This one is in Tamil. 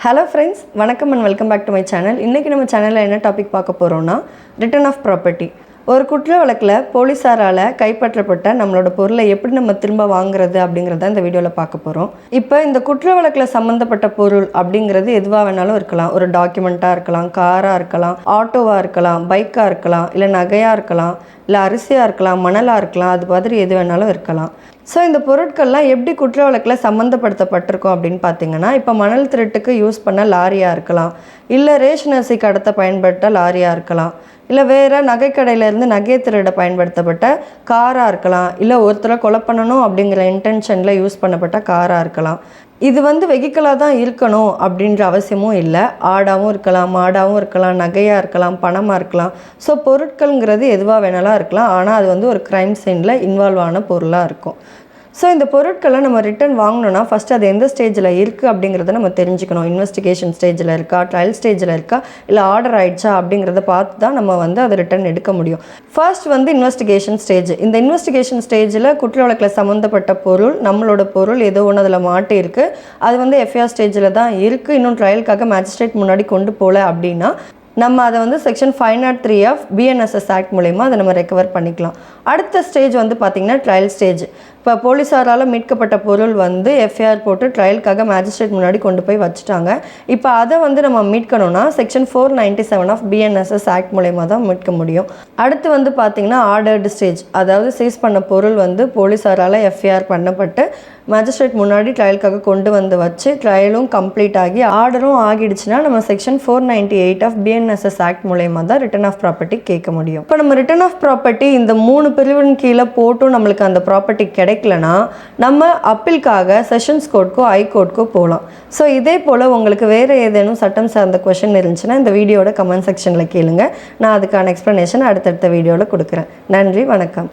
ஹலோ ஃப்ரெண்ட்ஸ் வணக்கம் and welcome back to my channel இன்றைக்கி நம்ம சேனலில் என்ன டாபிக் பார்க்க போகிறோம்னா ரிட்டர்ன் ஆஃப் ப்ராப்பர்ட்டி ஒரு குற்ற வழக்கில் போலீஸாரால் கைப்பற்றப்பட்ட நம்மளோட பொருளை எப்படி நம்ம திரும்ப வாங்குறது அப்படிங்கிறத இந்த வீடியோவில் பார்க்க போகிறோம் இப்போ இந்த குற்ற வழக்கில் சம்மந்தப்பட்ட பொருள் அப்படிங்கிறது எதுவாக வேணாலும் இருக்கலாம். ஒரு டாக்குமெண்ட்டாக இருக்கலாம் காராக இருக்கலாம் ஆட்டோவாக இருக்கலாம் பைக்காக இருக்கலாம் இல்லை நகையாக இருக்கலாம் இல்லை அரிசியாக இருக்கலாம் மணலாக இருக்கலாம் அது மாதிரி எது வேணாலும் இருக்கலாம். ஸோ இந்த பொருட்கள்லாம் எப்படி குற்ற வழக்கில் சம்மந்தப்படுத்தப்பட்டிருக்கும் அப்படின்னு பார்த்தீங்கன்னா இப்போ மணல் திருட்டுக்கு யூஸ் பண்ண லாரியாக இருக்கலாம். இல்லை ரேஷன் அரிசி கடத்த பயன்பட்ட லாரியாக இருக்கலாம். இல்லை வேறு நகைக்கடையிலேருந்து நகை திருட பயன்படுத்தப்பட்ட காராக இருக்கலாம். இல்லை ஒருத்தரை கொலை பண்ணணும் அப்படிங்கிற இன்டென்ஷனில் யூஸ் பண்ணப்பட்ட காராக இருக்கலாம். இது வந்து வெஹிக்கலாக தான் இருக்கணும் அப்படின்ற அவசியமும் இல்லை. ஆடாகவும் இருக்கலாம் மாடாகவும் இருக்கலாம் நகையாக இருக்கலாம் பணமாக இருக்கலாம். ஸோ பொருட்கள்ங்கிறது எதுவாக வேணாலும் இருக்கலாம். ஆனால் அது வந்து ஒரு க்ரைம் சீனில் இன்வால்வ் ஆன பொருளாக இருக்கும். ஸோ இந்த பொருட்களை நம்ம ரிட்டர்ன் வாங்கணும்னா ஃபஸ்ட்டு அது எந்த ஸ்டேஜில் இருக்குது அப்படிங்கிறத நம்ம தெரிஞ்சுக்கணும். இன்வெஸ்டிகேஷன் ஸ்டேஜில் இருக்கா ட்ரையல் ஸ்டேஜில் இருக்கா இல்லை ஆர்டர் ஆயிடுச்சா அப்படிங்கிறத பார்த்து தான் நம்ம வந்து அதை ரிட்டர்ன் எடுக்க முடியும். ஃபர்ஸ்ட் வந்து இன்வெஸ்டிகேஷன் ஸ்டேஜ் இந்த இன்வெஸ்டிகேஷன் ஸ்டேஜில் குற்ற வழக்கில் சம்மந்தப்பட்ட பொருள் நம்மளோட பொருள் ஏதோ ஒன்று அதில் மாட்டியிருக்கு. அது வந்து எஃப்ஐஆர் ஸ்டேஜில் தான் இருக்குது இன்னும் ட்ரையலுக்காக மேஜிஸ்ட்ரேட் முன்னாடி கொண்டு போகல அப்படின்னா நம்ம அதை வந்து section five naught three of BNSS act மூலயமா அதை நம்ம ரெக்கவர் பண்ணிக்கலாம். அடுத்த ஸ்டேஜ் வந்து பார்த்திங்கன்னா ட்ரையல் ஸ்டேஜ் இப்போ போலீஸாரால் மீட்கப்பட்ட பொருள் வந்து எஃப்ஐஆர் போட்டு ட்ரையலுக்காக மேஜிஸ்ட்ரேட் முன்னாடி கொண்டு போய் வச்சுட்டாங்க. இப்போ அதை வந்து நம்ம மீட்கணும்னா section four ninety seven of BNSS act மூலயமா தான் மீட்க முடியும். அடுத்து வந்து பார்த்திங்கன்னா ஆர்டர்டு ஸ்டேஜ் அதாவது சீஸ் பண்ண பொருள் வந்து போலீஸாரால் எஃப்ஐஆர் பண்ணப்பட்டு மேஜிஸ்ட்ரேட் முன்னாடி ட்ரையலுக்காக கொண்டு வந்து வச்சு ட்ரையலும் கம்ப்ளீட் ஆகி ஆர்டரும் ஆகிடுச்சுன்னா நம்ம section four ninety eight of BNSS act மூலயமா தான் ரிட்டர்ன் ஆஃப் ப்ராப்பர்ட்டி கேட்க முடியும். இப்போ நம்ம ரிட்டர்ன் ஆஃப் ப்ராப்பர்ட்டி இந்த மூணு பிரிவின் கீழே போட்டும் நம்மளுக்கு அந்த ப்ராப்பர்ட்டி கிடைக்கலனா நம்ம அப்பீலுக்காக செஷன்ஸ் கோர்ட்க்கோ ஐ கோர்ட்க்கோ போகலாம் ஸோ இதே போல் உங்களுக்கு வேறு ஏதேனும் சட்டம் சார்ந்த கொஷின் இருந்துச்சுன்னா இந்த வீடியோட கமெண்ட் செக்ஷனில் கேளுங்க. நான் அதுக்கான எக்ஸ்ப்ளனேஷன் அடுத்தடுத்த வீடியோவில் கொடுக்குறேன். நன்றி வணக்கம்.